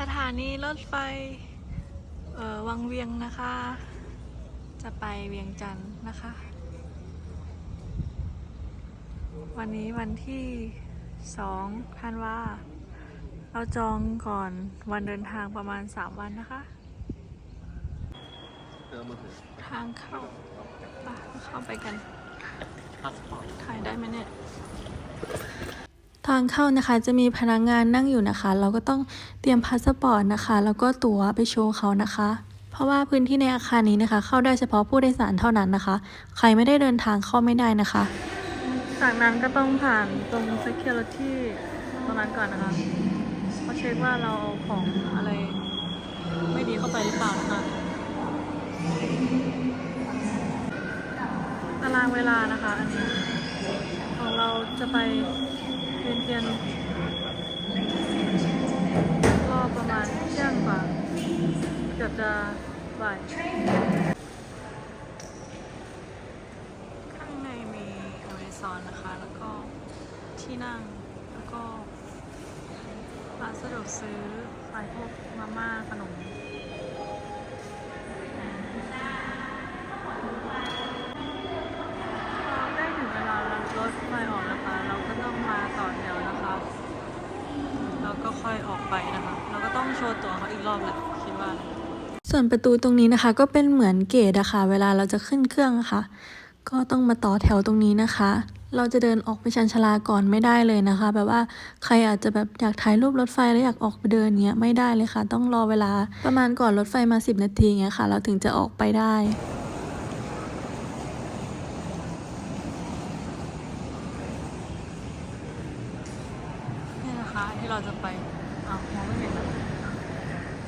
สถานีรถไฟเอ่อวังเวียงนะคะ จะไปเวียงจันทร์นะคะ วันนี้วันที่สองธันวาเราจองก่อนวันเดินทางประมาณ 3 วันนะคะ ทางเข้าไปเข้าไปกันถ่ายได้ไหมเนี่ยทางเข้านะคะจะมีพนักงานนั่งอยู่นะคะ เราก็ต้องเตรียมพาสปอร์ตนะคะ แล้วก็ตั๋วไปโชว์เขานะคะ เพราะว่าพื้นที่ในอาคารนี้นะคะ เข้าได้เฉพาะผู้โดยสารเท่านั้นนะคะ ใครไม่ได้เดินทางเข้าไม่ได้นะคะ จากนั้นก็ต้องผ่านตรง security ตรงนั้นก่อนนะคะเขาเช็คว่าเราเอาของอะไรไม่ดีเข้าไปหรือเปล่านะคะตารางเวลานะคะอันนี้ของเราจะไป รียนก็ประมาณเที่ยงกว่าเกือบจะบ่ายข้างในมีอเมซอนนะคะ แล้วก็ที่นั่ง แล้วก็ร้านสะดวกซื้อขายพวกมาม่าขนม พอได้ถึงเวลารถไฟออกนะคะ เราก็ต้องมาต่อแถวนะคะ แล้วก็ค่อยออกไปนะคะ เราก็ต้องโชว์ตั๋วเขาอีกรอบแหละคิดว่า ส่วนประตูตรงนี้นะคะ ก็เป็นเหมือนเกตอะค่ะ เวลาเราจะขึ้นเครื่องะค่ะ ก็ต้องมาต่อแถวตรงนี้นะคะ เราจะเดินออกไปชันชลาก่อนไม่ได้เลยนะคะ แบบว่าใครอาจจะแบบอยากถ่ายรูปรถไฟแล้วอยากออกไปเดินเนี้ยไม่ได้เลยค่ะ ต้องรอเวลาประมาณก่อนรถไฟมา 10 นาทีเงี้ยค่ะ เราถึงจะออกไปได้นี่นะคะที่เราจะไปอ้าวมองไม่เห็นแล้ว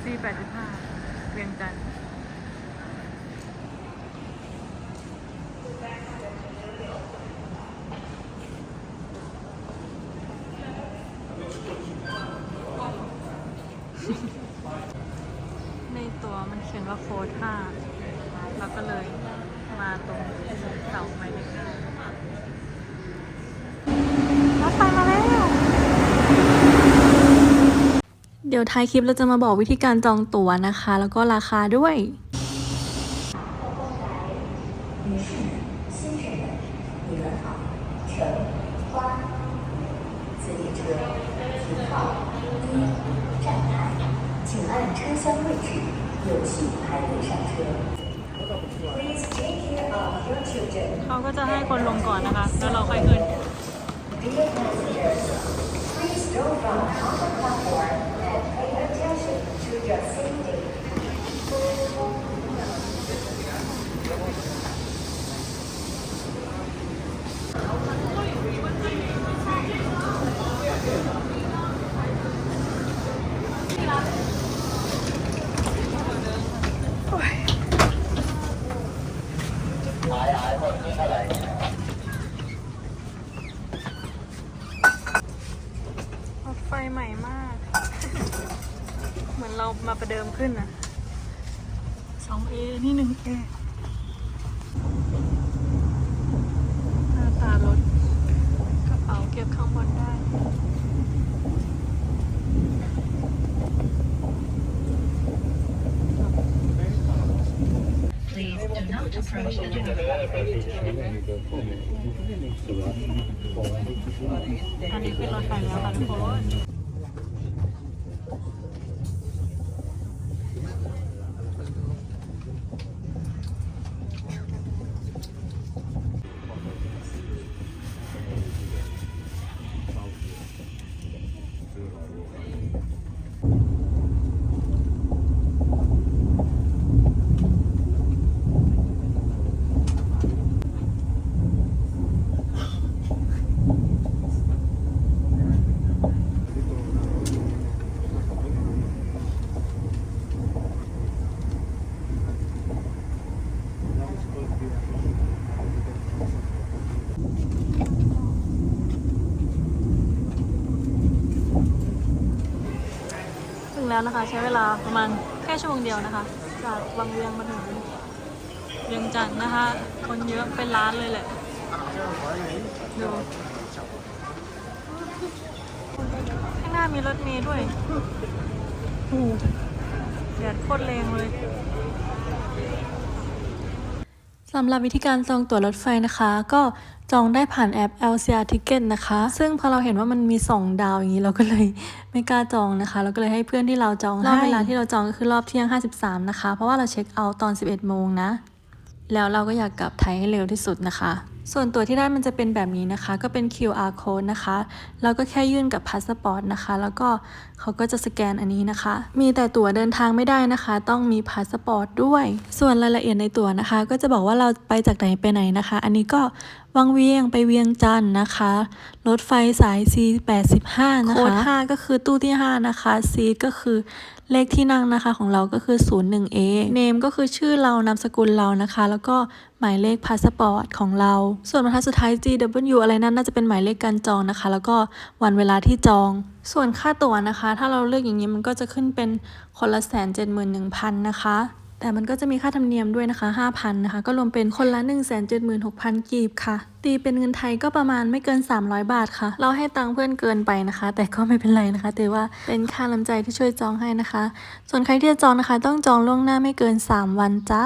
C85 เวียงจันทร์ในตัวมันเขียนว่าโค้ด5เราก็เลยมาตรงเสาไม้เล็กห้ารถไฟมาแล้ว เดี๋ยวท้ายคลิปเราจะมาบอกวิธีการจองตั๋วนะคะ แล้วก็ราคาด้วยเขาก็จะให้คนลงก่อนนะคะ แล้วเราค่อยขึ้น มือนเรามาประเดิมขึ้นอะสองเอนี่หนึ่งเอหน้าตารถกระเป๋าเก็บข้างบนได้ Please do not approach the door. อันนี้คือรถไฟแล้วค่ะทุกคน แล้วนะคะ ใช้เวลาประมาณแค่ชั่วโมงเดียวนะคะ จากวังเวียงมาถึงเวียงจันทร์นะคะ คนเยอะเป็นล้านเลยแหละดูข้างหน้ามีรถเมล์ด้วยโอ้แดดโคตรแรงเลยสำหรับวิธีการจองตั๋วรถไฟนะคะ ก็ จองได้ผ่านแอป LCR Ticket นะคะ ซึ่งพอเราเห็นว่ามันมี 2 ดาวอย่างนี้เราก็เลยไม่กล้าจองนะคะ เราก็เลยให้เพื่อนที่เราจองรอบเวลาที่เราจองก็คือรอบเที่ยง 53 นะคะ เพราะว่าเราเช็คเอาท์ตอน 11 โมงนะ แล้วเราก็อยากกลับไทยให้เร็วที่สุดนะคะ ส่วนตัวที่ได้มันจะเป็นแบบนี้นะคะ ก็เป็น QR code นะคะเราก็แค่ยื่นกับพาสปอร์ตนะคะ แล้วก็เขาก็จะสแกนอันนี้นะคะ มีแต่ตั๋วเดินทางไม่ได้นะคะ ต้องมีพาสปอร์ตด้วย ส่วนรายละเอียดในตั๋วนะคะ ก็จะบอกว่าเราไปจากไหนไปไหนนะคะ อันนี้ก็วังเวียงไปเวียงจันทน์นะคะ รถไฟสาย C85 นะคะโค้ด5ก็คือตู้ที่ 5 นะคะซีก็คือเลขที่นั่งนะคะของเราก็คือ 01A เนมก็คือชื่อเรานามสกุลเรานะคะ แล้วก็หมายเลขพาสปอร์ตของเราส่วนบรรทัดสุดท้าย GW อะไรนั่นน่าจะเป็นหมายเลขการจองนะคะ แล้วก็วันเวลาที่จอง ส่วนค่าตั๋วนะคะ ถ้าเราเลือกอย่างนี้มันก็จะขึ้นเป็นคนละแสนเจ็ดหมื่นหนึ่งพันนะคะแต่มันก็จะมีค่าธรรมเนียมด้วยนะคะ 5,000 นะคะ ก็รวมเป็นคนละ 1 7 6 0 0 0 กีบค่ะ ตีเป็นเงินไทยก็ประมาณไม่เกิน 300 บาทค่ะ เราให้ตังเพื่อนเกินไปนะคะ แต่ก็ไม่เป็นไรนะคะแต่ว่าเป็นค่าน้ำใจที่ช่วยจองให้นะคะ ส่วนใครที่จะจองนะคะ ต้องจองล่วงหน้าไม่เกิน 3 วันจ้า